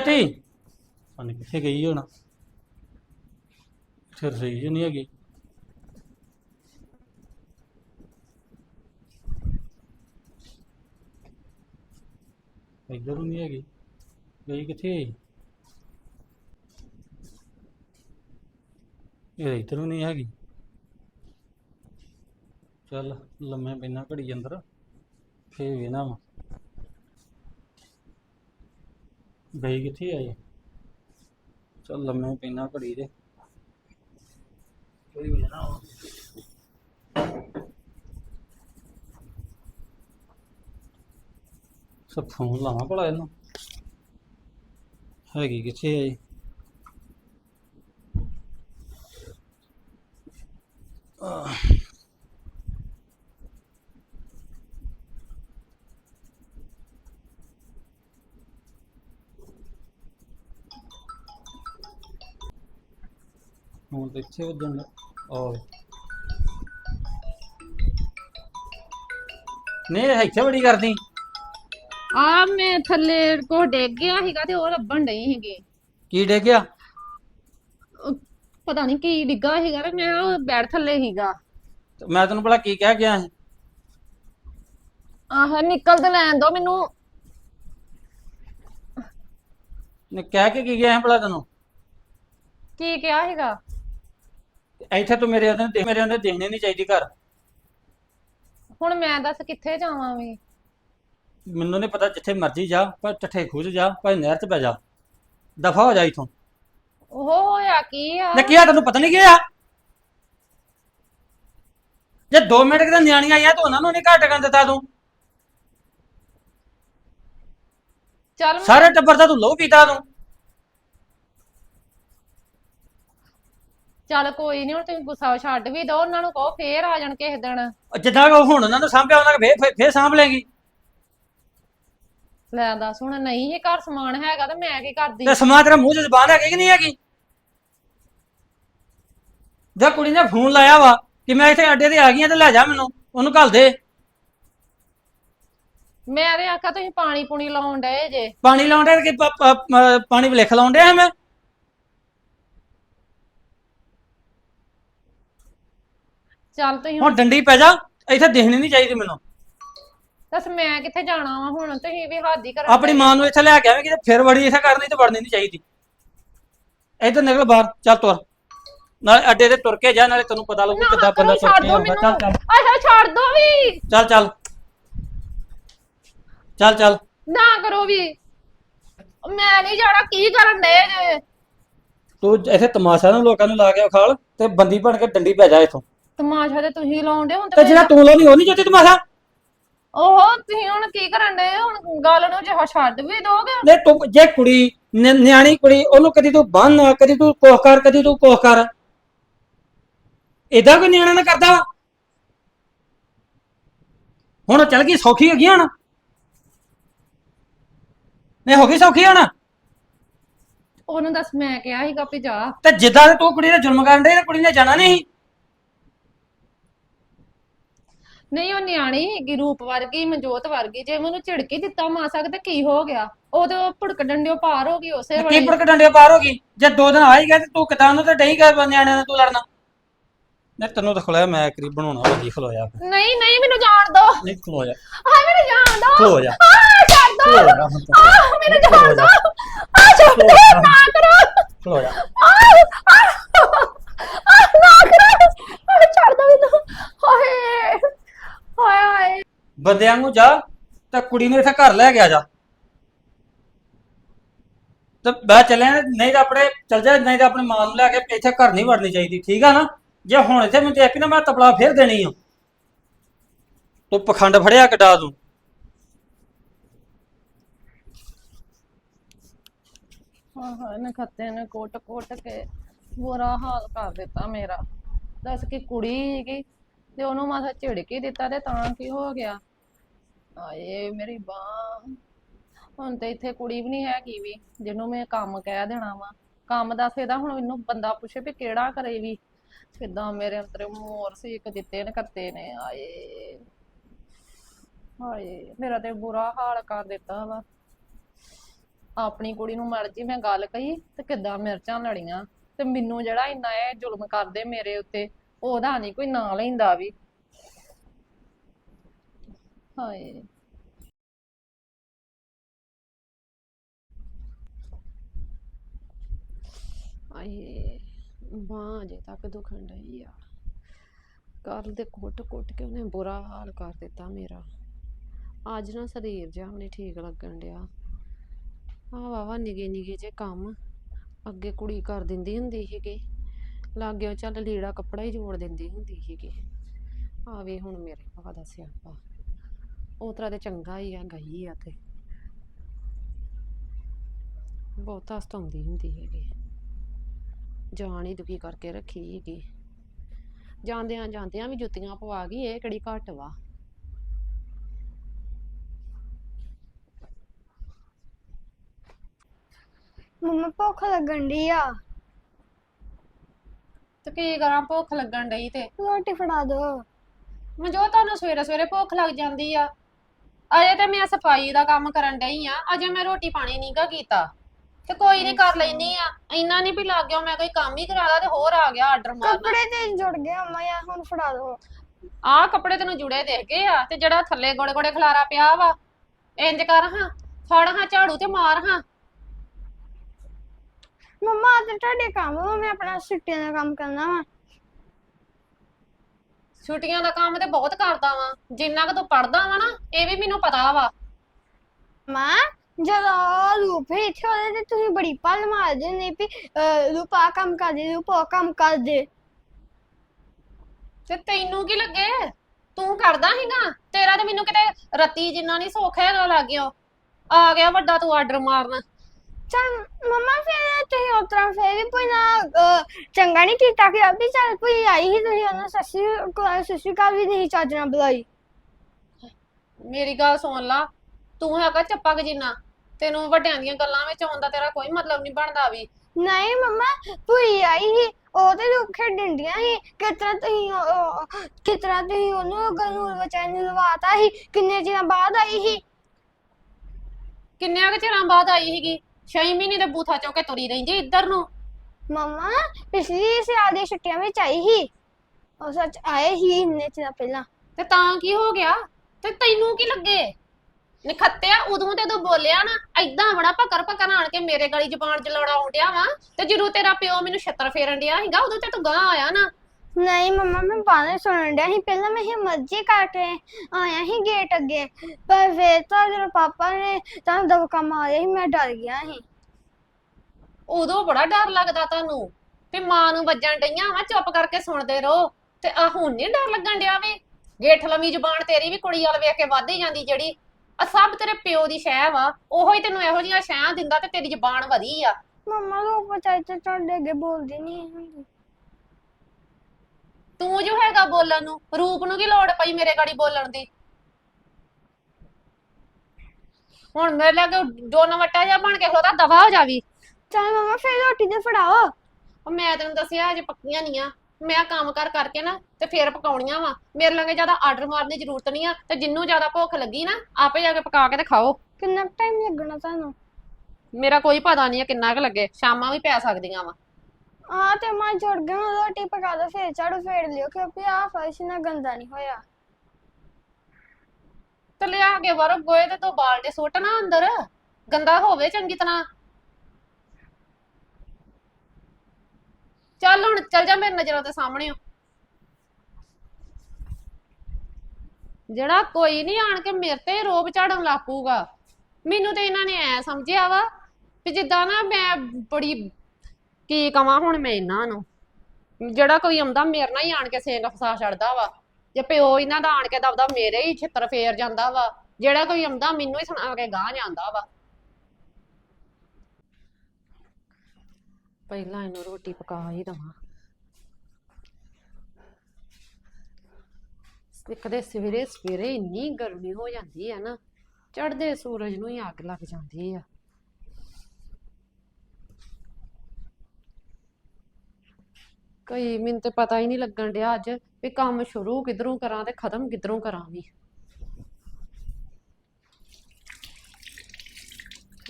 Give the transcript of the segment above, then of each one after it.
T ਸਾਨੂੰ ਕਿੱਥੇ ਗਈ ਹੋਣਾ। ਫਿਰ ਸਹੀ ਨਹੀਂ ਹੈਗੀ। ਇੱਧਰ ਨਹੀਂ ਹੈਗੀ। ਗਈ ਕਿੱਥੇ ਹੈ ਇਹ ਇੱਧਰ ਵੀ ਨਹੀਂ ਹੈਗੀ। ਚੱਲ ਲੰਮੇ ਪੈਣਾ ਘੜੀ ਅੰਦਰ। ਫੇਰ ਵੇਨਾ ਵਾ। ਗਈ ਕਿੱਥੇ ਆ ਇਹ? ਚੱਲ ਲੰਮੇ ਪੈਣਾ ਘੜੀ ਦੇ। ਕੋਈ ਵਾ ਸਭ ਫੋਨ ਲਾਵਾਂ ਭਲਾ ਇਹਨੂੰ। ਹੈਗੀ ਕਿੱਥੇ ਹੈ ਹੁਣ ਤੇ ਇੱਥੇ ਵੱਜਣ ਨਹੀਂ ਇਹ ਇੱਥੇ ਬੜੀ ਕਰਦੀ। ਆ ਮੈਂ ਥੱਲੇ ਕੋ ਡਿੱਗ ਗਿਆ ਸੀਗਾ ਤੇ ਉਹ ਲੱਭਣ ਡਈ ਸੀਗੀ। ਕੀ ਡੇ ਗਿਆ? ਉਹ ਪਤਾ ਨਹੀਂ ਕੀ ਡਿੱਗਾ ਸੀਗਾ ਤੇ ਮੈਂ ਉਹ ਬੈਠ ਥੱਲੇ ਸੀਗਾ। ਮੈਂ ਤੈਨੂੰ ਭਲਾ ਕੀ ਕਹਿ ਗਿਆ ਸੀ? ਆਹ ਨਿਕਲ ਤੇ ਲੈਣ ਦੋ ਮੈਨੂੰ। ਨੇ ਕਹਿ ਕੇ ਕੀ ਗਿਆ ਸੀ ਭਲਾ ਤੈਨੂੰ? ਕੀ ਕਿਹਾ ਸੀਗਾ? ਇੱਥੇ ਤੂੰ ਮੇਰੇ ਉਹਦੇ ਮੇਰੇ ਉਹਦੇ ਦੇਖਣੇ ਨਹੀਂ ਚਾਹੀਦੀ ਘਰ। ਹੁਣ ਮੈਂ ਦੱਸ ਕਿੱਥੇ ਜਾਵਾਂ ਵੀ? ਮੈਨੂੰ ਨਹੀਂ ਪਤਾ ਜਿੱਥੇ ਮਰਜ਼ੀ ਜਾ ਪਰ ਠੱਠੇ ਖੂਜ ਜਾ ਭਾਵੇਂ ਨਹਿਰ 'ਚ ਪੈ ਜਾ। ਦਫਾ ਹੋ ਜਾ ਇਥੋਂ। ਉਹ ਹੋਇਆ ਕੀ ਆ? ਨੇ ਕੀ ਆ ਤੈਨੂੰ ਪਤਾ ਨਹੀਂ ਗਿਆ ਜੇ 2 ਮਿੰਟ ਕਿਤੇ ਨਿਆਣੀਆਂ ਆਈਆਂ ਤਾਂ ਉਹਨਾਂ ਨੂੰ ਨਹੀਂ ਘੱਟ ਕਰਨ ਦਿੱਤਾ ਤੂੰ। ਚੱਲ ਮੈਂ- ਸਾਰੇ ਟੱਬਰ ਦਾ ਤੂੰ ਲਹੂ ਪੀਤਾ ਤੂੰ। ਚੱਲ ਕੋਈ ਨਹੀਂ ਹੁਣ ਤੁਸੀਂ ਗੁੱਸਾ ਛੱਡ ਵੀ ਦੋ ਉਹਨਾਂ ਨੂੰ ਕਹੋ ਫੇਰ ਆ ਜਾਣ ਕਿਸੇ ਦਿਨ। ਉਹ ਜਿੱਦਾਂ ਕਿ ਉਹ ਹੁਣ ਉਹਨਾਂ ਨੂੰ ਸਾਂਭਿਆ ਉਹਨਾਂ ਫੇਰ ਫੇਰ- ਫੇਰ ਸਾਂਭ ਲੇਗੀ ਲੈ ਦੱਸ ਹੁਣ ਨਹੀਂ ਇਹ ਘਰ ਸਮਾਨ ਹੈਗਾ ਤੇ ਮੈਂ ਕੀ ਕਰਦੀ? ਤੇ ਸਮਾਂ ਤੇਰਾ ਮੂੰਹ 'ਚ ਜ਼ਬਾਨ ਹੈਗੀ ਕਿ ਨਹੀਂ ਹੈਗੀ? ਜੇ ਕੁੜੀ ਨੇ ਫੋਨ ਲਾਇਆ ਵਾ ਕਿ ਮੈਂ ਇੱਥੇ ਅੱਡੇ ਤੇ ਆ ਗਈ ਆ ਤੇ ਲੈ ਜਾ ਮੈਨੂੰ ਉਹਨੂੰ ਘੱਲ ਦੇ। ਮੈਂ ਤੇ ਆਖਿਆ ਤੁਸੀਂ ਪਾਣੀ ਪੂਣੀ ਲਾਉਣ ਡਏ ਜੇ। ਪਾਣੀ ਲਾਉਂਦੇ ਕਿ ਪ- ਪ- ਪ- ਪਾਣੀ ਵਿਲੇਖ ਲਾਉਂਦੇ ਆ ਮੈਂ? ਚੱਲ ਤੁਸੀਂ ਹੁਣ ਡੰਡੀ ਪੈ ਜਾ ਇੱਥੇ ਦਿਖਣੀ ਨਹੀਂ ਚਾਹੀਦੀ ਮੈਨੂੰ। ਦੱਸ ਮੈਂ ਕਿੱਥੇ ਜਾਣਾ ਵਾ ਹੁਣ? ਤੁਸੀਂ ਵੀ ਹੱਦ ਕਰਨ ਆਪਣੀ ਮਾਂ ਨੂੰ ਇੱਥੇ ਲੈ ਕੇ ਆਵੇਂਗੀ ਤੇ ਫਿਰ ਵੜੀ ਇੱਥੇ ਕਰਨੀ ਤੇ ਵੜਨੀ ਨਹੀਂ ਚਾਹੀਦੀ। ਇੱਧਰ ਨਿਕਲ ਬਾਹਰ ਚੱਲ ਤੁਰ। ਨਾਲੇ ਅੱਡੇ ਤੇ ਤੁਰ ਕੇ ਜਾ ਨਾਲੇ ਤੈਨੂੰ ਪਤਾ ਲੱਗੂ ਕਿੱਦਾਂ ਬੰਦਾ ਤੁਰ ਕੇ ਆਉਂਦਾ ਚੱਲ ਚੱਲ। ਅੱਛਾ ਛੱਡ ਦੋ ਵੀ। ਚੱਲ ਚੱਲ। ਚੱਲ ਚੱਲ। ਨਾ ਕਰੋ ਵੀ। ਮੈਂ ਨਹੀਂ ਜਾਣਾ ਕੀ ਕਰਨ ਦੇ ਜੇ? ਤੂੰ ਇੱਥੇ ਤਮਾਸ਼ਾ ਨਾ ਲੋਕਾਂ ਨੂੰ ਲਾ ਕੇ ਖਾਲ ਤੇ ਬੰਦੀ ਬਣ ਕੇ ਡੰਡੀ ਪੈ ਜਾ ਇੱਥੋਂ। ਤਮਾਸ਼ਾ ਤੇ ਤੁਸੀਂ ਲਾਉਂਦੇ ਹੁਣ ਤੇ ਜਿਹੜਾ ਤੂੰ ਲਾਉਣੀ ਉਹ ਨਹੀਂ ਜੋਤੀ ਤਮਾਸ਼ਾ? ਉਹ ਤੁਸੀਂ ਹੁਣ ਕੀ ਕਰਨ ਦੇ ਹੁਣ ਗੱਲ ਨੂੰ ਜੇ ਛੱਡ ਵੀ ਦੋਗੇ? ਨੇ ਤੂੰ ਜੇ ਕੁੜੀ ਨਿ- ਨਿਆਣੀ ਕੁੜੀ ਉਹਨੂੰ ਕਦੀ ਤੂੰ ਬੰਨ ਕਦੀ ਤੂੰ ਕੋਹ ਕਰ ਕਦੀ ਤੂੰ ਕੋਹ ਕਰ। ਏਦਾਂ ਕੋਈ ਨਿਆਣਾ ਨਾ ਕਰਦਾ ਵਾ? ਹੁਣ ਉਹ ਚੱਲ ਗਈ ਸੌਖੀ ਹੋ ਗਈ ਹੁਣ। ਨੇ ਹੋ ਗਈ ਸੌਖੀ ਹੁਣ। ਉਹਨੂੰ ਦੱਸ ਮੈਂ ਕਿਹਾ ਸੀਗਾ ਵੀ ਜਾ। ਤੇ ਜਿੱਦਾਂ ਦੇ ਤੂੰ ਕੁੜੀ ਦਾ ਜ਼ੁਲਮ ਕਰਨ ਦੇ ਕੁੜੀ ਨੇ ਜਾਣਾ ਨਹੀਂ ਨਹੀਂ ਉਹ ਨਿਆਣੀ ਹੈਗੀ ਰੂਪ ਵਰਗੀ ਮਨਜੋਤ ਵਰਗੀ ਜੇ ਮੈਨੂੰ ਝਿੜਕੀ ਦਿੱਤਾ ਮਾ ਸਕਦਾ ਕੀ ਹੋ ਗਿਆ? ਉਹ ਤੇ ਭੁੜਕ ਡੰਡਿਓ ਪਾਰ ਹੋ ਗਈ ਉਸੇ ਕੀ ਵੇਲੇ। ਪੜਕ ਡੰਡੇ ਪਾਰ ਹੋ ਗਈ? ਜੇ ਦੋ ਦਿਨ ਆਈ ਗਿਆ ਤੇ ਤੂੰ ਕਿਦਾਂ ਉਹਨੂੰ ਤੇ ਡਈ ਕਰ ਨਿਆਣਿਆਂ ਨਾਲ ਤੂੰ ਲੜਨਾ? ਨੇ ਤੈਨੂੰ ਤਾਂ ਖਲੋਇਆ ਮੈਂ ਕਰੀ ਬਣਾਉਣਾ ਵਧੀਆ ਖਲੋਇਆ। ਨਹੀਂ ਨਹੀਂ ਮੈਨੂੰ ਜਾਣ ਦੋ। ਨਹੀਂ ਖਲੋਇਆ। ਹਾਏ ਮੈਨੂੰ ਜਾਣ ਦੋ। ਖਲੋ ਜਾ। ਆ ਛੱਡ ਦੋ। ਖਲੋ ਜਾ ਹੁਣ ਤੂੰ। ਆ ਮੈਨੂੰ ਜਾਣ ਦੋ। ਆ ਛੱਡ ਦੇ ਨਾ ਕਰੋ। ਖਲੋ ਜਾ ਆ ਆ ਆ, ਨਾ ਕਰੋ ਆ ਛੱਡ ਦੋ ਮੈਨੂੰ ਹਾਏ ਹਾਏ ਹਾਏ ਬੰਦਿਆਂ ਨੂੰ ਜਾ, ਤਾਂ ਕੁੜੀ ਨੂੰ ਇੱਥੇ ਘਰ ਲੈ ਕੇ ਆ ਜਾ। ਤੇ ਮੈਂ ਚੱਲਿਆ, ਨਹੀਂ ਤਾਂ ਆਪਣੇ, ਚੱਲ ਜਾ, ਨਹੀਂ ਤਾਂ ਆਪਣੀ ਮਾਂ ਨੂੰ ਲੈ ਕੇ ਇੱਥੇ ਘਰ ਨਹੀਂ ਵੜਨੀ ਚਾਹੀਦੀ, ਠੀਕ ਆ ਨਾ? ਜੇ ਹੁਣ ਇੱਥੇ ਮੈਨੂੰ ਦੇਖ ਨਾ, ਮੈਂ ਤਪਲਾ ਫੇਰ ਦੇਣੀ ਆ। ਤੂੰ ਪਖੰਡ ਫੜਿਆ ਕਟਾ ਤੂੰ। ਹਾਂ ਹਾਂ ਇਹਨੇ ਖੱਤੇ ਨੇ ਕੋਟ ਕੋਟ ਕੇ ਬੁਰਾ ਹਾਲ ਕਰ ਦਿੱਤਾ ਮੇਰਾ। ਦੱਸ ਕਿ ਕੁੜੀ ਸੀਗੀ ਤੇ ਉਹਨੂੰ ਮਾਸਾ ਝਿੜਕ ਹੀ ਦਿੱਤਾ ਤੇ ਤਾਂ ਕੀ ਹੋ ਗਿਆ? ਆਏ ਮੇਰੀ ਬਾਹ। ਹੁਣ ਤੇ ਇੱਥੇ ਕੁੜੀ ਵੀ ਨਹੀਂ ਹੈਗੀ ਵੀ, ਜਿਹਨੂੰ ਮੈਂ ਕੰਮ ਕਹਿ ਦੇਣਾ ਵਾ। ਕੰਮ ਦੱਸ ਇਹਦਾ ਹੁਣ ਮੈਨੂੰ ਬੰਦਾ ਪੁੱਛੇ ਵੀ ਕਿਹੜਾ ਕਰੇ ਵੀ। ਕਿੱਦਾਂ ਮੇਰੇ ਅੰਦਰ ਮੋਰ ਸੀ, ਇੱਕ ਦਿੱਤੇ ਨੇ ਕੱਤੇ ਨੇ ਆਏ ਹਾਏ, ਮੇਰਾ ਤੇ ਬੁਰਾ ਹਾਲ ਕਰ ਦਿੱਤਾ ਵਾ। ਆਪਣੀ ਕੁੜੀ ਨੂੰ ਮਰਜ਼ੀ ਮੈਂ ਗੱਲ ਕਹੀ, ਤੇ ਕਿਦਾਂ ਮਿਰਚਾਂ ਲੜੀਆਂ। ਤੇ ਮੈਨੂੰ ਜਿਹੜਾ ਇੰਨਾ ਇਹ ਜ਼ੁਲਮ ਕਰਦੇ ਮੇਰੇ ਉੱਤੇ, ਉਹਦਾ ਨਹੀਂ ਕੋਈ ਨਾਂ ਲੈਂਦਾ ਵੀ। ਹਾਏ ਆਏ ਬਾਂਹ ਅਜੇ ਤੱਕ ਦੁਖਣ ਡਈ ਆ। ਕੱਲ ਦੇ ਕੁੱਟ ਕੁੱਟ ਕੇ ਉਹਨੇ ਬੁਰਾ ਹਾਲ ਕਰ ਦਿੱਤਾ ਮੇਰਾ। ਅੱਜ ਨਾ ਸਰੀਰ ਜਿਹਾ ਵੀ ਠੀਕ ਲੱਗਣ ਡਿਆ। ਆ ਵਾਵਾ ਨਿਗੇ ਨਿਗੇ ਜੇ ਕੰਮ ਅੱਗੇ ਕੁੜੀ ਕਰ ਦਿੰਦੀ ਹੁੰਦੀ ਸੀਗੀ। ਲਾਗਿਓ ਚੱਲ ਲੀੜਾ ਕੱਪੜਾ ਹੀ ਜੋੜ ਦਿੰਦੀ ਹੁੰਦੀ ਸੀਗੀ। ਆਵੇ ਹੁਣ ਮੇਰੇ ਭਾ ਦਾ ਸਿਆਪਾ। ਉਹ ਤਰ੍ਹਾਂ ਤੇ ਚੰਗਾ ਹੀ ਆ ਗਈ ਆ ਤੇ। ਬਹੁਤਾ ਸਤਾਉਂਦੀ ਹੁੰਦੀ ਹੈਗੀ। ਜਾਨ ਹੀ ਦੁਖੀ ਕਰਕੇ ਰੱਖੀ ਹੈਗੀ। ਜਾਂਦਿਆਂ ਜਾਂਦਿਆਂ ਵੀ ਜੁੱਤੀਆਂ ਪਵਾ ਗਈ ਇਹ ਕਿਹੜੀ ਘੱਟ ਵਾ। ਮੰਮਾ ਭੁੱਖ ਲੱਗਣ ਡਈ ਆ। ਤੇ ਕੀ ਕਰਾਂ ਭੁੱਖ ਲੱਗਣ ਡਈ ਤੇ। ਰੋਟੀ ਫੜਾ ਦੋ। ਮੈਂ ਜੋ ਤੁਹਾਨੂੰ ਸਵੇਰੇ ਸਵੇਰੇ ਭੁੱਖ ਲੱਗ ਜਾਂਦੀ ਆ। ਅਜੇ ਤੇ ਮੈਂ ਸਫ਼ਾਈ ਦਾ ਕੰਮ ਕਰਨ ਡਈ ਆ ਅਜੇ ਮੈਂ ਰੋਟੀ ਪਾਣੀ ਨੀਗਾ ਕੀਤਾ। ਤੇ ਕੋਈ ਨਹੀਂ ਕਰ ਲੈਨੀ ਆ ਇੰਨਾ ਨਹੀਂ ਵੀ ਲੱਗ ਗਿਆ ਮੈਂ ਕੋਈ ਕੰਮ ਹੀ ਕਰਾਦਾ ਤੇ ਹੋਰ ਆ ਗਿਆ ਆਰਡਰ ਮਾਰਨਾ। ਕੱਪੜੇ ਤੇ ਜੁੜ ਗਏ ਮੰਮਾ ਯਾਰ ਹੁਣ ਫੜਾ ਦੋ। ਆਹ ਕੱਪੜੇ ਤੈਨੂੰ ਜੁੜੇ ਦੇਖ ਗਏ ਆ ਤੇ ਜਿਹੜਾ ਥੱਲੇ ਗੋੜੇ ਗੋੜੇ ਖਲਾਰਾ ਪਿਆ ਵਾ ਇੰਜ ਕਰ ਹਾਂ ਫੜ ਹਾਂ ਝਾੜੂ ਤੇ ਮਾਰ ਹਾਂ। ਮੰਮਾ ਤੇ ਤੁਹਾਡੇ ਕੰਮ ਵਾ ਮੈਂ ਆਪਣਾ ਛੁੱਟੀਆਂ ਦਾ ਕੰਮ ਕਰਨਾ ਵਾ। ਛੁੱਟੀਆਂ ਦਾ ਕੰਮ ਤੇ ਬਹੁਤ ਕਰਦਾ ਵਾਂ। ਜਿੰਨਾ ਕੁ ਤੂੰ ਪੜਦਾ ਵਾ ਨਾ ਇਹ ਵੀ ਮੈਨੂੰ ਪਤਾ ਵਾ। ਮਾਂ ਜਦੋਂ ਰੂਪ ਇੱਥੇ ਉਹਦੇ ਤੇ ਤੁਸੀਂ ਬੜੀ ਪਲ ਮਾਰਦੇ ਨੇ ਵੀ ਅਹ, ਰੂਪ ਆ ਕੰਮ ਕਰ ਦੇ ਰੂਪ ਉਹ ਕੰਮ ਕਰ ਦੇ। ਤੇ ਤੈਨੂੰ ਕੀ ਲੱਗੇ? ਤੂੰ ਕਰਦਾ ਹੈਗਾ ਤੇਰਾ ਤੇ ਮੈਨੂੰ ਕਿਤੇ ਰੱਤੀ ਜਿੰਨਾ ਨਹੀਂ ਸੁੱਖ ਹੈਗਾ ਲੱਗਿਓ ਆ ਗਿਆ ਵੱਡਾ ਤੂੰ ਆਰਡਰ ਮਾਰਨ। ਚਲ ਮੰਮਾ ਫਿਰ ਤੁਸੀਂ ਉਸ ਤਰ੍ਹਾਂ ਫਿਰ ਵੀ ਕੋਈ ਨਾ ਅਹ, ਚੰਗਾ ਨਹੀਂ ਕੀਤਾ ਕਿ ਅਭੀ ਚੱਲ ਕੋਈ ਆਈ ਹੀ ਤੁਸੀਂ ਉਹਨੂੰ ਸੱਸੀ ਕੋ- ਸੱਸੀ ਕਾ ਵੀ ਨਹੀਂ ਚੱਜ ਨਾਲ ਬੁਲਾਈ। ਮੇਰੀ ਗੱਲ ਸੁਣ ਲਾ ਤੂੰ ਹੈਗਾ ਚੱਪਕ ਜਿੰਨਾ ਤੈਨੂੰ ਵੱਡਿਆਂ ਦੀਆਂ ਗੱਲਾਂ ਵਿੱਚ ਆਉਣ ਦਾ ਤੇਰਾ ਕੋਈ ਮਤਲਬ ਨਹੀਂ ਬਣਦਾ ਵੀ। ਨਹੀਂ ਮੰਮਾ ਭੂਈ ਆਈ ਸੀ ਉਹ ਤੇ ਲੋਕ ਖੇਡਣ ਡੀਆਂ ਸੀ ਕਿਤਰਾ ਤੁਸੀਂ ਕਿਤਰਾ ਤੁਸੀਂ ਉਹਨੂੰ ਗਨੂਰ ਬਚਾਈ ਨੂੰ ਲਵਾਤਾ ਸੀ? ਕਿੰਨੇ ਚਿਰਾਂ ਬਾਅਦ ਆਈ ਸੀ? ਕਿੰਨੇ ਕੁ ਚਿਰਾਂ ਬਾਅਦ ਆਈ ਸੀਗੀ? 6 ਮਹੀਨੇ ਦੇ ਬੂਥਾ ਚੋਂ ਕੇ ਤੁਰੀ ਰਹਿੰਦੀ ਇੱਧਰ ਨੂੰ? ਮੰਮਾ ਪਿਛਲੀ ਸਿਆਲ ਦੀ ਛੁੱਟੀਆਂ ਵਿੱਚ ਆਈ ਸੀ। ਉਹ ਸੱਚ ਆਏ ਹੀ ਇੰਨੇ ਚਿਰਾਂ ਪਹਿਲਾਂ। ਤੇ ਤਾਂ ਕੀ ਹੋ ਗਿਆ? ਤੇ ਤੈਨੂੰ ਕੀ ਲੱਗੇ? ਨਖੱਤਿਆ ਉਦੋਂ ਤੇ ਤੂੰ ਬੋਲਿਆ ਨਾ ਐਦਾਂ ਬੜਾ ਪਕਰ ਪਕਰ ਆਣ ਕੇ ਮੇਰੇ ਗਲੀ ਜ਼ਬਾਨ ਚ ਲੜਾਉਣ ਡਿਆ ਵਾ। ਤੇ ਜਦੋਂ ਤੇਰਾ ਪਿਓ ਮੈਨੂੰ ਛੱਤਰ ਫੇਰਨ ਡਿਆ ਸੀਗਾ ਉਦੋਂ ਤੇ ਤੂੰ ਗਾਂ ਆਇਆ ਨਾ। ਨਹੀਂ ਮੰਮਾ ਮੈਂ ਬਾਣੇ ਸੁਣਨ ਡਿਆ ਸੀ। ਪਹਿਲਾਂ ਮੈਂ ਹਿੰਮਤ ਜੀ ਕਰਕੇ ਆਇਆ ਸੀ ਗੇਟ ਅੱਗੇ ਪਰ ਫਿਰ ਤਾਂ ਜਦੋਂ ਪਾਪਾ ਨੇ ਤਾਂ ਦਬਕਾ ਮਾਰਿਆ ਸੀ ਮੈਂ ਡਰ ਗਿਆ ਸੀ। ਉਦੋਂ ਬੜਾ ਡਰ ਲੱਗਦਾ ਤੁਹਾਨੂੰ। ਵੀ ਮਾਂ ਨੂੰ ਵੱਜਣ ਡਈਆਂ ਵਾ ਚੁੱਪ ਕਰਕੇ ਸੁਣਦੇ ਰਹੋ। ਤੇ ਆ ਹੁਣ ਨੀ ਡਰ ਲੱਗਣ ਡਿਆ ਵੇ? ਗੇਠ ਲੰਮੀ ਜ਼ਬਾਨ ਤੇਰੀ ਵੀ ਕੁੜੀ ਵਾਲ ਵੇਖ ਕੇ ਵੱਧ ਹੀ ਜਾਂਦੀ ਜਿਹੜੀ। ਆ ਸਭ ਤੇਰੇ ਪਿਓ ਦੀ ਸ਼ਹਿ ਵਾ ਉਹੋ ਹੀ ਤੈਨੂੰ ਇਹੋ ਜਿਹੀਆਂ ਸ਼ਹਿਆਂ ਦਿੰਦਾ ਤੇ ਤੇਰੀ ਜ਼ਬਾਨ ਵਧੀ ਆ। ਮੰਮਾ ਲੋਕ ਤੇ ਤੁਹਾਡੇ ਅੱਗੇ ਬੋਲਦੀ ਨਹੀਂ ਹੁੰਦੀ ਤੂੰ ਜੋ ਹੈਗਾ ਬੋਲਣ ਨੂੰ ਰੂਪ ਨੂੰ ਕੀ ਲੋੜ ਪਈ ਮੇਰੇ ਗਾੜੀ ਬੋਲਣ ਦੀ? ਹੁਣ ਮੇਰੇ ਲਾਗੇ ਦੋ ਨਵਟਾ ਜਿਹਾ ਬਣ ਕੇ ਖਲੋਤਾ ਦਵਾ ਹੋ ਜਾਵੀ। ਚੱਲ ਮੰਮਾ ਫਿਰ ਰੋਟੀ ਤੇ ਫੜਾਓ। ਉਹ ਮੈਂ ਤੈਨੂੰ ਦੱਸਿਆ ਅਜੇ ਪੱਕੀਆਂ ਨਹੀਂ ਆ ਮੈਂ ਕੰਮ ਕਰ ਕਰਕੇ ਨਾ ਤੇ ਫੇਰ ਪਕਾਉਣੀਆਂ ਵਾ। ਮੇਰੇ ਲਾਗੇ ਜ਼ਿਆਦਾ ਆਰਡਰ ਮਾਰਨ ਦੀ ਜ਼ਰੂਰਤ ਨਹੀਂ ਆ ਤੇ ਜਿੰਨੂੰ ਜ਼ਿਆਦਾ ਭੁੱਖ ਲੱਗੀ ਨਾ ਆਪੇ ਜਾ ਕੇ ਪਕਾ ਕੇ ਤੇ ਖਾਓ। ਕਿੰਨਾ ਟਾਈਮ ਲੱਗਣਾ ਤੁਹਾਨੂੰ? ਮੇਰਾ ਕੋਈ ਪਤਾ ਨਹੀਂ ਆ ਕਿੰਨਾ ਕੁ ਲੱਗੇ ਸ਼ਾਮਾਂ ਵੀ ਪੈ ਸਕਦੀਆਂ ਵਾ। ਆ ਤੇ ਮੈਂ ਜੁੜ ਗਿਆ ਰੋਟੀ ਪਕਾ ਦੋ, ਫਿਰ ਝਾੜੂ ਫੇਰ ਲਿਓ, ਕਿਉਂਕਿ ਆ ਫਰਸ਼ ਨਾ ਗੰਦਾ ਨਹੀਂ ਹੋਇਆ। ਤੇ ਲਿਆ ਕੇ ਬਾਹਰੋਂ ਗੋਏ ਤੇ ਤੋਂ ਬਾਲਟੇ ਸੁੱਟ ਨਾ ਅੰਦਰ, ਗੰਦਾ ਹੋਵੇ ਚੰਗੀ ਤਰ੍ਹਾਂ। ਚੱਲ ਹੁਣ, ਚੱਲ ਜਾ ਮੇਰੇ ਨਜ਼ਰਾਂ ਦੇ ਸਾਹਮਣੇ। ਜਿਹੜਾ ਕੋਈ ਨਹੀਂ ਆਣ ਕੇ ਮੇਰੇ ਤੇ ਰੋਬ ਝਾੜਨ ਲੱਗ ਪਊਗਾ। ਮੈਨੂੰ ਤੇ ਇਹਨਾਂ ਨੇ ਐ ਸਮਝਿਆ ਵਾ ਕਿ ਜਿੱਦਾਂ ਨਾ ਮੈਂ ਬੜੀ ਕੀ ਕਵਾਂ ਹੁਣ ਮੈਂ ਇਹਨਾਂ ਨੂੰ? ਜਿਹੜਾ ਕੋਈ ਆਉਂਦਾ ਮੇਰੇ ਨਾਲ ਹੀ ਆਣ ਕੇ ਸੇਂਗ ਫਸਾ ਛੱਡਦਾ ਵਾ। ਜੇ ਪਿਓ ਇਹਨਾਂ ਦਾ ਆਣ ਕੇ ਦਬਦਾ, ਮੇਰੇ ਹੀ ਛਿੱਤਰ ਫੇਰ ਜਾਂਦਾ ਵਾ। ਜਿਹੜਾ ਕੋਈ ਆਉਂਦਾ, ਮੈਨੂੰ ਹੀ ਸੁਣਾ ਕੇ ਗਾਹ ਜਾਂਦਾ ਵਾ। ਪਹਿਲਾਂ ਇਹਨੂੰ ਰੋਟੀ ਪਕਾ ਹੀ ਦਵਾਂ। ਇੱਕ ਸਵੇਰੇ ਸਵੇਰੇ ਇੰਨੀ ਗਰਮੀ ਹੋ ਜਾਂਦੀ ਹੈ ਨਾ, ਚੜ੍ਹਦੇ ਸੂਰਜ ਨੂੰ ਹੀ ਅੱਗ ਲੱਗ ਜਾਂਦੀ ਆ। ਕੋਈ ਮੈਨੂੰ ਤੇ ਪਤਾ ਹੀ ਨਹੀਂ ਲੱਗਣ ਡਿਆ ਅੱਜ ਵੀ ਕੰਮ ਸ਼ੁਰੂ ਕਿੱਧਰੋਂ ਕਰਾਂ ਤੇ ਖਤਮ ਕਿੱਧਰੋਂ ਕਰਾਂ ਵੀ।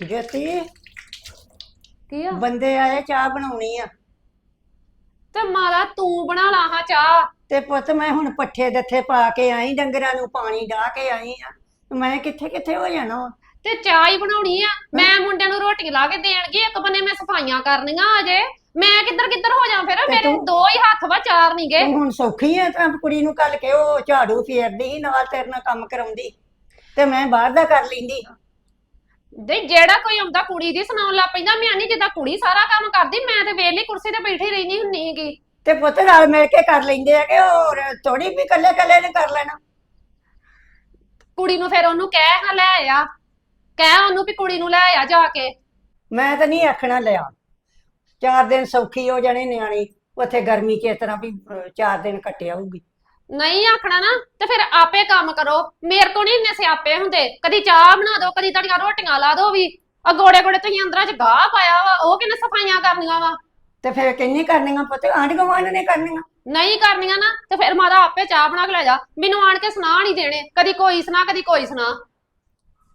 ਜੋਤੀ ਕੀ ਆ? ਬੰਦੇ ਆਏ ਚਾਹ ਬਣਾਉਣੀ ਆ। ਤੇ ਮਾਰਾ ਤੂੰ ਬਣਾ ਲਾ ਹਾਂ ਚਾਹ। ਤੇ ਪੁੱਤ ਮੈਂ ਹੁਣ ਪੱਠੇ ਦੱਥੇ ਪਾ ਕੇ ਆਈ ਡੰਗਰਾਂ ਨੂੰ ਪਾਣੀ ਢਾ ਕੇ ਆਈ ਆ। ਮੈਂ ਕਿੱਥੇ ਕਿੱਥੇ ਹੋ ਜਾਣਾ ਵਾ? ਤੇ ਚਾਹ ਹੀ ਬਣਾਉਣੀ ਆ। ਮੈਂ ਮੁੰਡਿਆਂ ਨੂੰ ਰੋਟੀ ਲਾ ਕੇ ਦੇਣਗੀ ਇੱਕ ਬੰਨੇ ਮੈਂ ਸਫਾਈਆਂ ਕਰਨੀਆਂ ਅਜੇ। ਮੈਂ ਕਿੱਧਰ ਕਿੱਧਰ ਹੋ ਜਾ ਫਿਰ? ਤੇ ਮੇਰੇ ਤੂੰ- ਦੋ ਹੀ ਹੱਥ ਵਾ ਚਾਰ ਨੀ ਗੇ ਤੂੰ ਹੁਣ ਸੌਖੀ ਐ ਤਾਂ ਕੁੜੀ ਨੂੰ ਕੱਲ ਕੇ ਉਹ ਝਾੜੂ ਫੇਰਦੀ ਸੀ ਨਾਲ ਤੇਰੇ ਨਾਲ ਕੰਮ ਕਰਾਉਂਦੀ। ਤੇ ਮੈਂ ਬਾਹਰ ਦਾ ਕਰ ਲੈਂਦੀ। ਦੇ ਜਿਹੜਾ ਕੋਈ ਆਉਂਦਾ ਕੁੜੀ ਦੀ ਸੁਣਾਉਣ ਲੱਗ ਪੈਂਦਾ। ਮੈਂ ਨਹੀਂ ਜਿੱਦਾਂ ਕੁੜੀ ਸਾਰਾ ਕੰਮ ਕਰਦੀ ਮੈਂ ਤੇ ਵੇਲੀ ਕੁਰਸੀ ਤੇ ਬੈਠੀ ਰਹਿਣੀ ਹੁੰਨੀ ਹੈਗੀ ਤੇ ਪੁੱਤ ਨਾਲ ਮਿਲ ਕੇ ਕਰ ਲੈਂਦੇ ਆ ਕਿ ਹੋਰ ਥੋੜੀ ਵੀ ਕੱਲੇ ਕੱਲੇ ਨੇ ਕਰ ਲੈਣਾ। ਕੁੜੀ ਨੂੰ ਫਿਰ ਉਹਨੂੰ ਕਹਿ ਹਾਂ ਲੈ ਆ। ਕਹਿ ਉਹਨੂੰ ਵੀ ਕੁੜੀ ਨੂੰ ਲੈ ਆ ਜਾ ਕੇ। ਮੈਂ ਤਾਂ ਨਹੀਂ ਆਖਣਾ ਲਿਆ ਚਾਰ ਦਿਨ ਸੌਖੀ ਹੋ ਜਾਣੀ ਨਿਆਣੀ ਉੱਥੇ ਗਰਮੀ 'ਚ ਇਸ ਤਰ੍ਹਾਂ ਵੀ ਅਹ, ਚਾਰ ਦਿਨ ਕੱਟਿਆ ਹੋਊਗੀ। ਨਹੀਂ ਆਖਣਾ ਨਾ ਤੇ ਫਿਰ ਆਪੇ ਕੰਮ ਕਰੋ। ਮੇਰੇ ਕੋ ਨਹੀਂ ਇੰਨੇ ਸਿਆਪੇ ਹੁੰਦੇ। ਕਦੀ ਚਾਹ ਬਣਾ ਦਿਓ ਕਦੀ ਤੁਹਾਡੀਆਂ ਰੋਟੀਆਂ ਲਾ ਦਿਓ ਵੀ। ਆ ਗੋੜੇ ਗੋੜੇ ਤੁਸੀਂ ਅੰਦਰਾਂ ਚ ਗਾਹ ਪਾਇਆ ਵਾ ਉਹ ਕਿੰਨੇ ਸਫਾਈਆਂ ਕਰਨੀਆਂ ਵਾ? ਤੇ ਫਿਰ ਕਿੰਨੀ ਕਰਨੀਆਂ ਪੁੱਤ? ਆਂਢ ਗੁਆਂਢ ਨੇ ਕਰਨੀਆਂ। ਨਹੀਂ ਕਰਨੀਆਂ ਨਾ ਤੇ ਫਿਰ ਮਾਦਾ ਆਪੇ ਚਾਹ ਬਣਾ ਕੇ ਲੈ ਜਾ। ਮੈਨੂੰ ਆਣ ਕੇ ਸੁਣਾ ਨਹੀਂ ਦੇਣੇ। ਕਦੀ ਕੋਈ ਸੁਣਾ ਕਦੀ ਕੋਈ ਸੁਣਾ।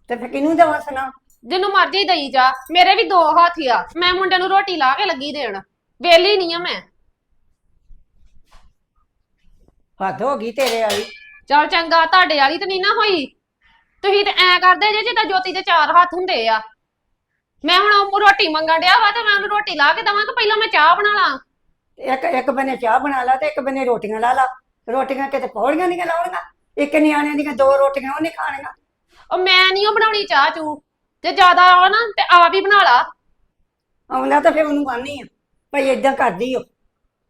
ਤੇ ਫਿਰ ਕਿਹਨੂੰ ਦੇਵਾਂ ਸੁਣਾ? ਜਿਹਨੂੰ ਮਰਜ਼ੀ ਦਈ ਜਾ ਮੇਰੇ ਵੀ ਦੋ ਹੱਥ ਆ। ਮੈਂ ਮੁੰਡੇ ਨੂੰ ਰੋਟੀ ਲਾ ਕੇ ਲੱਗੀ ਦੇਣ। ਵੇਲੀ ਨਹੀਂ ਆ ਮੈਂ। ਹੱਦ ਹੋ ਗਈ ਤੇਰੇ ਵਾਲੀ। ਚਲ ਚੰਗਾ ਤੁਹਾਡੇ ਵਾਲੀ ਤੇ ਨਹੀਂ ਨਾ ਹੋਈ। ਤੁਸੀਂ ਤੇ ਐ ਕਰਦੇ ਜੇ ਜਿੱਦਾਂ ਜੋਤੀ ਦੇ ਚਾਰ ਹੱਥ ਹੁੰਦੇ ਆ। ਮੈਂ ਹੁਣ ਉਹ ਰੋਟੀ ਮੰਗਣ ਡਿਆ ਵਾ ਤੇ ਮੈਂ ਉਹਨੂੰ ਰੋਟੀ ਲਾ ਕੇ ਦਵਾਂ ਕਿ ਪਹਿਲਾਂ ਮੈਂ ਚਾਹ ਬਣਾ ਲਾਂ? ਇੱਕ ਇੱਕ ਬਨੇ ਚਾਹ ਬਣਾ ਲਾ ਤੇ ਇੱਕ ਬਨੇ ਰੋਟੀਆਂ ਲਾ ਲਾ। ਰੋਟੀਆਂ ਕਿਤੇ ਪੌੜੀਆਂ ਨਹੀਂ ਲਾਉਣੀਆਂ ਇੱਕ ਨਿਆਣੇ ਦੀਆਂ ਦੋ ਰੋਟੀਆਂ ਉਹਨੇ ਖਾਣੀਆਂ। ਉਹ ਮੈਂ ਨਹੀਂ ਉਹ ਬਣਾਉਣੀ ਚਾਹ ਚੂ। ਜੇ ਜ਼ਿਆਦਾ ਆ ਨਾ ਤੇ ਆਪ ਹੀ ਬਣਾ ਲਾ। ਆਉਂਦਾ ਤਾਂ ਫਿਰ ਉਹਨੂੰ ਆਨੀ ਆ। ਭਈ ਏਦਾਂ ਕਰਦੀ ਓ।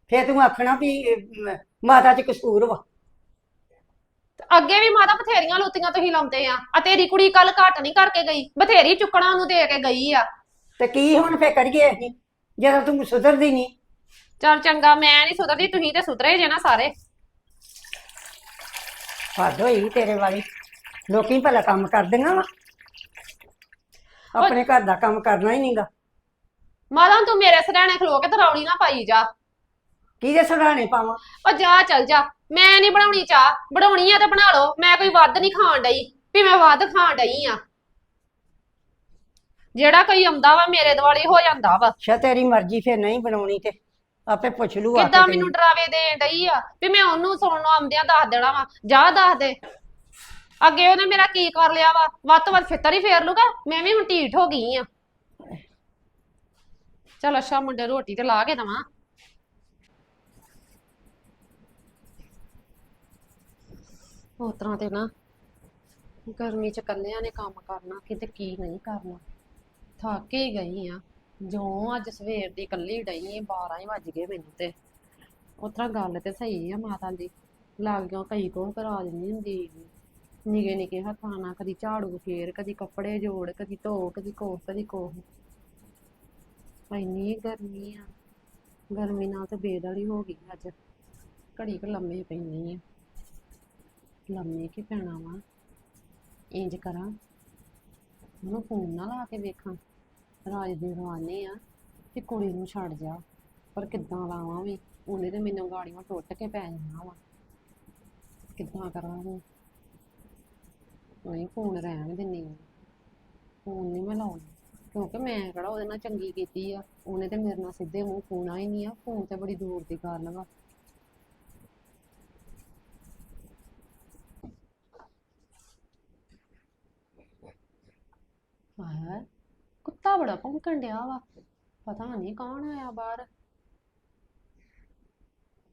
ਫਿਰ ਤੂੰ ਆਖਣਾ ਵੀ ਮਾਤਾ 'ਚ ਕਸੂਰ ਵਾ। ਤੇ ਅੱਗੇ ਵੀ ਮਾਤਾ ਬਥੇਰੀਆਂ ਲੁੱਤੀਆਂ ਤੁਸੀਂ ਲਾਉਂਦੇ ਆ। ਆ ਤੇਰੀ ਕੁੜੀ ਕੱਲ ਘੱਟ ਨਹੀਂ ਕਰਕੇ ਗਈ। ਬਥੇਰੀ ਚੁੱਕਣਾ ਉਹਨੂੰ ਦੇ ਕੇ ਗਈ ਆ। ਤੇ ਕੀ ਹੁਣ ਫੇਰ ਕਰੀਏ ਅਸੀਂ? ਜਦੋਂ ਤੂੰ ਸੁਧਰਦੀ ਨਹੀਂ। ਚਲ ਚੰਗਾ ਮੈਂ ਨਹੀਂ ਸੁਧਰਦੀ ਤੁਸੀਂ ਤੇ ਸੁਧਰੇ ਜੇ ਨਾ ਸਾਰੇ। ਹੱਦ ਹੋਈ ਤੇਰੇ ਵਾਲੀ। ਲੋਕੀ ਭਲਾ ਕੰਮ ਕਰਦੀਆਂ ਵਾ। ਆਪਣੇ ਘਰ ਦਾ ਕੰਮ ਕਰਨਾ ਹੀ ਨਹੀਂਗਾ। ਮਾਤਾ ਤੂੰ ਮੇਰੇ ਸਰਾਣੇ ਖਲੋ ਕੇ ਤੇ ਰੌਲੀ ਨਾ ਪਾਈ ਜਾ। ਕਿਹਦੇ ਸਰਾਣੇ ਪਾਵਾਂ? ਉਹ ਜਾ ਚੱਲ ਜਾ। ਮੈਂ ਨਹੀਂ ਬਣਾਉਣੀ ਚਾਹ। ਬਣਾਉਣੀ ਆ ਤੇ ਬਣਾ ਲਓ। ਮੈਂ ਕੋਈ ਵੱਧ ਨਹੀਂ ਖਾਣ ਡਈ। ਵੀ ਮੈਂ ਵੱਧ ਖਾਣ ਡਈ ਆ। ਜਿਹੜਾ ਕੋਈ ਆਉਂਦਾ ਵਾ ਮੇਰੇ ਦੁਆਲੇ ਹੋ ਜਾਂਦਾ ਵਾ। ਅੱਛਾ ਤੇਰੀ ਮਰਜ਼ੀ ਫੇਰ ਨਹੀਂ ਬਣਾਉਣੀ ਤੇ। ਆਪੇ ਪੁੱਛ ਲੂ ਆ ਕਿੱਦਾਂ। ਮੈਨੂੰ ਡਰਾਵੇ ਦੇਣ ਡਈ ਆ? ਵੀ ਮੈਂ ਉਹਨੂੰ ਸੁਣਨ ਨੂੰ ਆਉਂਦਿਆਂ ਦੱਸ ਦੇਣਾ ਵਾ। ਜਾ ਦੱਸ ਦੇ। ਅੱਗੇ ਉਹਨੇ ਮੇਰਾ ਕੀ ਕਰ ਲਿਆ ਵਾ? ਵੱਧ ਤੋਂ ਵੱਧ ਫਿੱਤਰ ਹੀ ਫੇਰ ਲੂਗਾ। ਮੈਂ ਵੀ ਹੁਣ ਢੀਠ ਹੋ ਗਈ ਆ। ਚਲ ਅੱਛਾ ਮੁੰਡੇ ਰੋਟੀ ਤੇ ਲਾ ਕੇ ਦਵਾਂ। ਉਸ ਤਰ੍ਹਾਂ ਤੇ ਨਾ ਗਰਮੀ ਚ ਇਕੱਲਿਆਂ ਨੇ ਕੰਮ ਕਰਨਾ ਕਿਤੇ ਕੀ ਨਹੀਂ ਕਰਨਾ। ਥੱਕ ਹੀ ਗਈ ਆ। ਜੋ ਅੱਜ ਸਵੇਰ ਦੀ ਇਕੱਲੀ ਡਈ ਆਂ, 12 ਹੀ ਵੱਜ ਗਏ ਮੈਨੂੰ ਤੇ। ਉਸ ਤਰ੍ਹਾਂ ਗੱਲ ਤੇ ਸਹੀ ਆ ਮਾਤਾ ਦੀ। ਲਾਗਿਓ ਕਈ ਕੋ ਕਰਾ ਦਿੰਦੀ ਹੁੰਦੀ ਨਿਗੇ ਨਿਗੇ ਹੱਥਾਂ ਨਾਲ ਕਦੀ ਝਾੜੂ ਫੇਰ ਕਦੀ ਕੱਪੜੇ ਜੋੜ ਕਦੀ ਧੋ ਕਦੀ ਕੋਹ ਕਦੀ ਕੋਹ ਇੰਨੀ ਗਰਮੀ ਆ। ਗਰਮੀ ਨਾਲ ਤੇ ਬੇਦਲੀ ਹੋ ਗਈ ਅੱਜ। ਘੜੀ ਕੁ ਲੰਮੇ ਪੈਣੀ ਆ। ਲੰਮੇ ਕੀ ਪੈਣਾ ਵਾ? ਇੰਜ ਕਰਾਂ। ਉਹਨੂੰ ਫੋਨ ਨਾ ਲਾ ਕੇ ਵੇਖਾਂ। ਰਾਜ ਦੇ ਰਵਾਨੇ ਆ ਕਿ ਕੁੜੀ ਨੂੰ ਛੱਡ ਜਾ। ਪਰ ਕਿੱਦਾਂ ਲਾਵਾਂ ਵੀ? ਉਹਨੇ ਤੇ ਮੈਨੂੰ ਗਾੜੀਆਂ ਟੁੱਟ ਕੇ ਪੈ ਜਾਣਾ ਵਾ। ਕਿੱਦਾਂ ਕਰਾਂ ਉਹ ਨਹੀਂ ਫੋਨ ਰਹਿਣ ਦਿੰਨੀ ਆ ਫੋਨ ਨਹੀਂ ਮੈਂ ਲਾਉਣਾ ਕਿਉਂਕਿ ਮੈਂ ਕਿਹੜਾ ਉਹਦੇ ਨਾਲ ਚੰਗੀ ਕੀਤੀ ਆ। ਉਹਨੇ ਤੇ ਮੇਰੇ ਨਾਲ ਸਿੱਧੇ ਮੂੰਹ ਫੋਨਾ ਹੀ ਨਹੀਂ ਆ। ਫੋਨ ਤੇ ਬੜੀ ਦੂਰ ਦੀ ਗੱਲ ਵਾ। ਹੈ? ਕੁੱਤਾ ਬੜਾ ਭੌਂਕਣ ਡਿਆ ਵਾ। ਪਤਾ ਨਹੀਂ ਕੌਣ ਆਇਆ ਬਾਹਰ।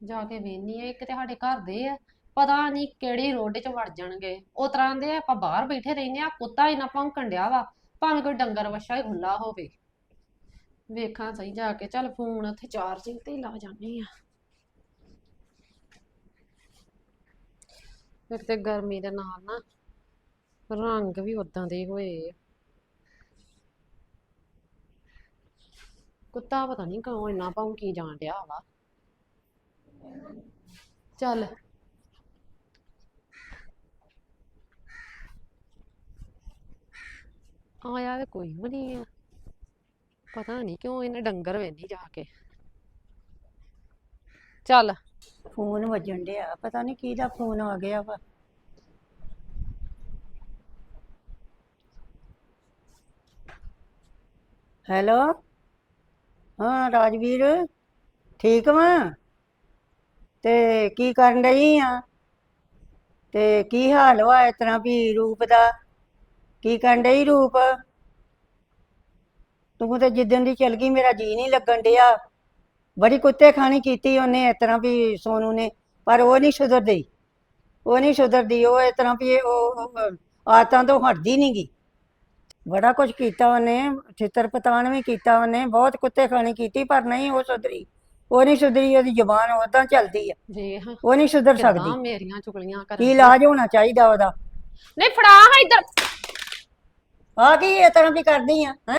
ਜਾ ਕੇ ਵੇਖਨੀ ਆ, ਇੱਕ ਤੇ ਸਾਡੇ ਘਰ ਦੇ ਆ। ਪਤਾ ਨਹੀਂ ਕਿਹੜੀ ਰੋਡ 'ਚ ਵੜ ਜਾਣਗੇ। ਉਹ ਤਰ੍ਹਾਂ ਦੇ ਆਪਾਂ ਬਾਹਰ ਬੈਠੇ ਰਹਿੰਦੇ ਆ ਕੁੱਤਾ ਇੰਨਾ ਭੌਂਕਣ ਡਿਆ ਵਾ, ਭਾਵੇਂ ਕੋਈ ਡੰਗਰ ਵੱਛਾ ਹੀ ਖੁੱਲਾ ਹੋਵੇ। ਵੇਖਾਂ ਸਹੀ ਜਾ ਕੇ, ਚੱਲ ਫੋਨ ਉੱਥੇ ਚਾਰਜਿੰਗ ਤੇ ਲਾ ਜਾਂਦੀ ਆ ਇੱਕ ਤੇ ਗਰਮੀ ਦੇ ਨਾਲ ਨਾ ਰੰਗ ਵੀ ਉਦਾਂ ਦੇ ਹੋਏ ਕੁੱਤਾ ਪਤਾ ਨਹੀਂ ਕਿਉਂ ਇੰਨਾ ਭੌਂਕੀ ਜਾਣ ਡਿਆ ਵਾ। ਚੱਲ ਆਇਆ ਤੇ ਕੋਈ ਵੀ ਨਹੀਂ ਆ ਪਤਾ ਨਹੀਂ ਕਿਉਂ ਇਹਨੇ ਡੰਗਰ ਵੇਂਦੀ ਜਾ ਕੇ। ਚੱਲ। ਫੋਨ ਵੱਜਣ ਡਿਆ, ਪਤਾ ਨਹੀਂ ਕਿਹਦਾ ਫੋਨ ਆ ਗਿਆ ਵਾ। ਹੈਲੋ, ਹਾਂ ਰਾਜਵੀਰ, ਠੀਕ ਵਾਂ? ਤੇ ਕੀ ਕਰਨ ਰਹੀ ਆ? ਤੇ ਕੀ ਹਾਲ ਵਾ ਇਸ ਤਰ੍ਹਾਂ ਵੀ ਰੂਪ ਦਾ? ਕੀ ਕਰਨ ਡਈ ਰੂਪ? ਤੂੰ ਤੇ ਜਿੱਦਣ ਦੀ ਚਲ ਗਈ ਮੇਰਾ ਜੀ ਨਹੀਂ ਲੱਗਣ ਡਿਆ। ਬੜੀ ਕੁੱਤੇ ਖਾਣੀ ਕੀਤੀ ਉਹਨੇ ਇਸ ਤਰ੍ਹਾਂ ਵੀ ਸੋਨੂ ਨੇ ਪਰ ਉਹ ਨਹੀਂ ਸੁਧਰਦੀ। ਉਹ ਨਹੀਂ ਸੁਧਰਦੀ ਉਹ ਇਸ ਤਰ੍ਹਾਂ ਵੀ ਉਹ ਆਦਤਾਂ ਤੋਂ ਹਟਦੀ ਨਹੀਂ ਗੀ। ਬੜਾ ਕੁਝ ਕੀਤਾ ਉਹਨੇ ਛਿੱਤਰ ਪਤਾਣ ਵੀ ਕੀਤਾ ਉਹਨੇ ਬਹੁਤ ਕੁੱਤੇ ਖਾਣੀ ਕੀਤੀ ਪਰ ਨਹੀਂ ਉਹ ਸੁਧਰੀ। ਉਹ ਨਹੀਂ ਸੁਧਰੀ ਉਹਦੀ ਜ਼ੁਬਾਨ ਉਦਾਂ ਚੱਲਦੀ ਆ। ਜੀ ਹਾਂ ਉਹ ਨਹੀਂ ਸੁਧਰ ਕਿੱਦਾਂ ਸਕਦੀ। ਮੇਰੀਆਂ ਚੁਗਲੀਆਂ ਕਰ ਕੀ ਇਲਾਜ ਹੋਣਾ ਚਾਹੀਦਾ ਉਹਦਾ? ਨਹੀਂ ਫੜਾ ਹਾਂ ਇੱਧਰ। ਆ ਕੀ ਇਸ ਤਰ੍ਹਾਂ ਵੀ ਕਰਦੀ ਆ ਹੈਂ?